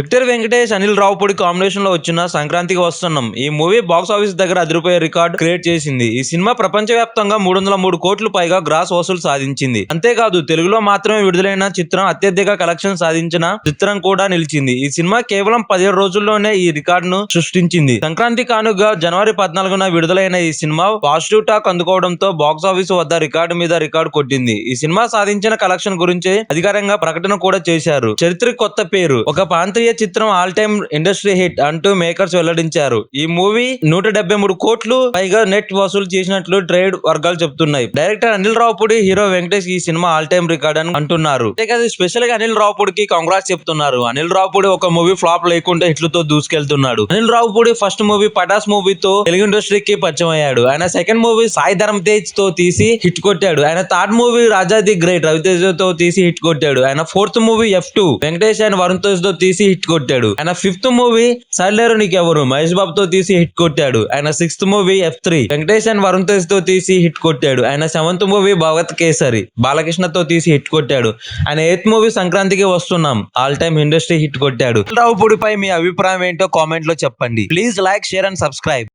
Victor Venkatesh Anil Ravipudi కాంబినేషన్లో వచ్చిన సంక్రాంతికి వస్తున్నాం. ఈ మూవీ బాక్స్ ఆఫీస్ దగ్గర అదిరిపోయే రికార్డ్ క్రియేట్ చేసింది. ఈ సినిమా ప్రపంచవ్యాప్తంగా మూడు వందల మూడు కోట్లు పైగా గ్రాస్ వసూలు సాధించింది. అంతేకాదు తెలుగులో మాత్రమే విడుదలైన చిత్రం అత్యధిక కలెక్షన్ సాధించిన చిత్రం కూడా నిలిచింది. ఈ సినిమా కేవలం పదిహేడు రోజుల్లోనే ఈ రికార్డును సృష్టించింది. సంక్రాంతి కానుగా జనవరి పద్నాలుగున విడుదలైన ఈ సినిమా పాజిటివ్ టాక్ అందుకోవడంతో బాక్స్ ఆఫీస్ వద్ద రికార్డు మీద రికార్డు కొట్టింది. ఈ సినిమా సాధించిన కలెక్షన్ గురించి అధికారంగా ప్రకటన కూడా చేశారు. చరిత్ర కొత్త పేరు ఒక ప్రాంతీయ చిత్రం ఆల్ టైమ్ ఇండస్ట్రీ హిట్ అంటూ మేకర్స్ వెల్లడించారు. ఈ మూవీ నూట డెబ్బై మూడు కోట్లు పైగా నెట్ వసూలు చేసినట్లు ట్రేడ్ వర్గాలు చెప్తున్నాయి డైరెక్టర్ అనిల్ రావుపూడి హీరో వెంకటేష్ ఈ సినిమా ఆల్ టైమ్ రికార్డ్ అని అంటున్నారు. అంతేకాదు స్పెషల్గా అనిల్ రావుపూడికి కాంగ్రాట్స్ చెప్తున్నారు. అనిల్ రావుపూడి ఒక మూవీ ఫ్లాప్ లేకుండా హిట్లతో దూసుకెళ్తున్నాడు. అనిల్ రావుపూడి ఫస్ట్ మూవీ పటాస్ మూవీతో తెలుగు ఇండస్ట్రీకి పరిచయం అయ్యాడు ఆయన సెకండ్ మూవీ సాయి ధరమ్ తేజ్తో తీసి హిట్ కొట్టాడు. ఆయన third movie Raja the great రవితేజ్తో తీసి హిట్ కొట్టాడు. ఆయన fourth movie F two. Venkatesh and Varun తేజ్తో తీసి హిట్ కొట్టాడు. ఆయన ఫిఫ్త్ మూవీ సర్లేరు నీకెవరు? మహేష్ బాబు తో తీసి హిట్ కొట్టాడు. ఆయన sixth movie F three Venkatesh and Varun తేజ్తో తీసి హిట్ కొట్టాడు. ఆయన సెవెంత్ మూవీ భగవత్ కేసరి. బాలకృష్ణ తో తీసి హిట్ కొట్టాడు. ఆయన ఎయిత్ మూవీ సంక్రాంతికి వస్తున్నాం. ఆల్ టైమ్ ఇండస్ట్రీ హిట్ కొట్టాడు. రావుపూడిపై మీ అభిప్రాయం ఏంటో కామెంట్లో చెప్పండి. Please like share and subscribe